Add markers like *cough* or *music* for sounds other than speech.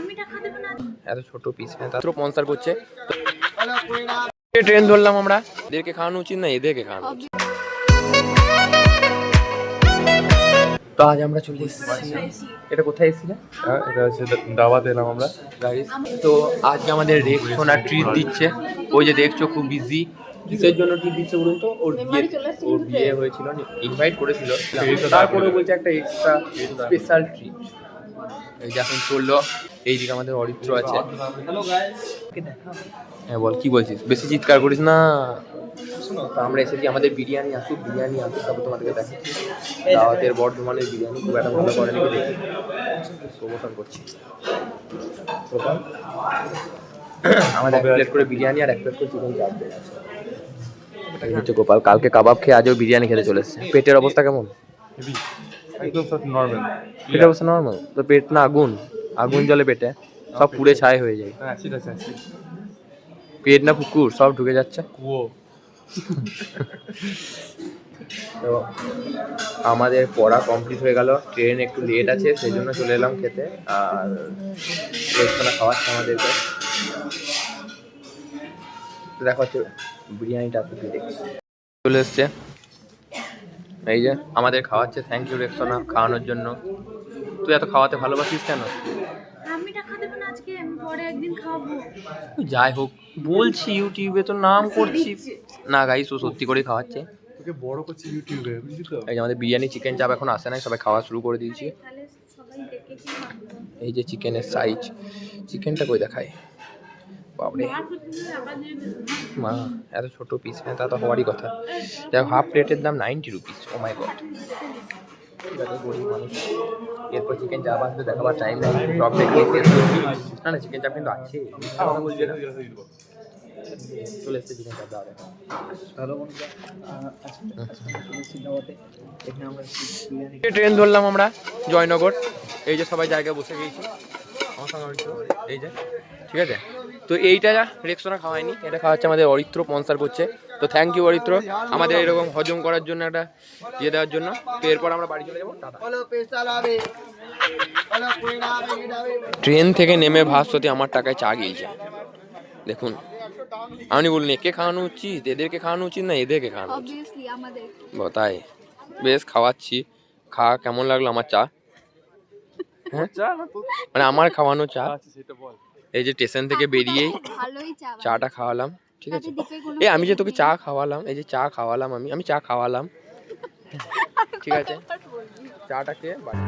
আমি টাকা দেবো না? এত ছোট পিস তার স্পন্সার করছে। ট্রেন ধরলাম আমরা। এদেরকে খাওয়ানো উচিত না এদেরকে খাওয়ানো উচিত। তো আজ আমরা চলে এসেছি। এটা কোথায় এসেছিলে? হ্যাঁ এটা হচ্ছে দাওয়াত এলাম আমরা। তো আজকে আমাদের রেক সোনা ট্রিট দিচ্ছে। ওই যে দেখছ খুব বিজি কিসের জন্য ট্রিট দিচ্ছে বলুন তো? ওর বিয়ে ওর বিয়ে হয়েছিল ইনভাইট করেছিল। তারপরে বলছে একটা এক্সট্রা স্পেশাল ট্রিট এই যে এখন চলল এইদিকে আমাদের অরিত্র আছে। হ্যাঁ বল কি বলছিস? বেশি চিৎকার করিস না। তো আমরা এসেছি আমাদের বিরিয়ানি আসুক বিরিয়ানি আসুক তারপর তোমাদেরকে দেখাচ্ছি। দাওয়াতের বর্ধমানের বিরিয়ানি খুব একটা ভালো করে নাকি দেখি। প্রমোশন করছি। গোপাল আমাদের এক প্লেট করে বিরিয়ানি আর এক প্লেট করে চিকেন চাপ দেয় হচ্ছে গোপাল। কালকে কাবাব খেয়ে আজও বিরিয়ানি খেতে চলে এসেছে। পেটের অবস্থা কেমন? একদম সব নর্মাল পেটের অবস্থা নর্মাল তো পেট না আগুন। আগুন জলে পেটে সব পুড়ে ছাই হয়ে যায়। আছে পেট না পুকুর সব ঢুকে যাচ্ছে। কুয়ো। তো আমাদের পড়া কমপ্লিট হয়ে গেল ট্রেন একটু লেট আছে সেই জন্য চলে এলাম খেতে আর রেস্তোরাঁ খাওয়াচ্ছে আমাদেরকে দেখা হচ্ছে বিরিয়ানিটা আপনি দেখছি চলে এসছে। এই যে আমাদের খাওয়াচ্ছে থ্যাংক ইউ রেস্তোরাঁ খাওয়ানোর জন্য। তুই এত খাওয়াতে ভালোবাসিস কেন? আমি টাকা দেবো না আজকে আমি পরে একদিন খাওয়াবো। যাই হোক বলছি ইউটিউবে তো নাম করছি। না গাইস ও সত্যি করে খাওয়াচ্ছে। তোকে বড় করছি ইউটিউবে বুঝলি তো? এই যে আমাদের বিরিয়ানি চিকেন চাপ এখন আসে নাই সবাই খাওয়া শুরু করে দিয়েছি। তাহলে সবাই দেখে কি ভাববো? এই যে চিকেনের সাইজ চিকেনটা কই দেখায়? দেবো। মা এত ছোট পিস হ্যাঁ তা তো হওয়ারই কথা। যাই হাফ প্লেটের দাম ninety rupees O my God এরপর চিকেন চাপ আসবে দেখাবার টাইম নেই সব দেখিয়ে শেষ না না চিকেন চাপ কিন্তু আছে না চলে এসছে চিকেন চাপ দাও ট্রেন ধরলাম আমরা জয়নগর। এই যে সবাই জায়গায় বসে গিয়েছি। আমার সঙ্গে এই যে ঠিক আছে? তো এইটা রেক্সোনা খাওয়ায়নি এটা খাওয়াচ্ছে আমাদের অরিত্র স্পন্সার করছে তো থ্যাংক ইউ অরিত্র আমাদের এরকম হজম করার জন্য একটা ইয়ে দেওয়ার জন্য। তো এরপর আমরা বাড়ি চলে যাব টাটা। ট্রেন থেকে নেমে ভাস্বতী আমার টাকায় চা গিয়েছে। দেখুন আমি বলিনি একে খাওয়ানো উচিত? এদেরকে খাওয়ানো উচিত না এদেরকে খাওয়ানো উচিত? তাই। বেশ খাওয়াচ্ছি। খা কেমন লাগল আমার চা? হ্যাঁ? মানে আমার খাওয়ানো চা? সেটা বল। এই যে স্টেশন থেকে বেরিয়েই চাটা খাওয়ালাম ঠিক আছে? এ এই আমি যে তোকে চা খাওয়ালাম এই যে চা খাওয়ালাম আমি আমি চা খাওয়ালাম। *laughs* ঠিক আছে? চাটা খেয়ে বাড়ি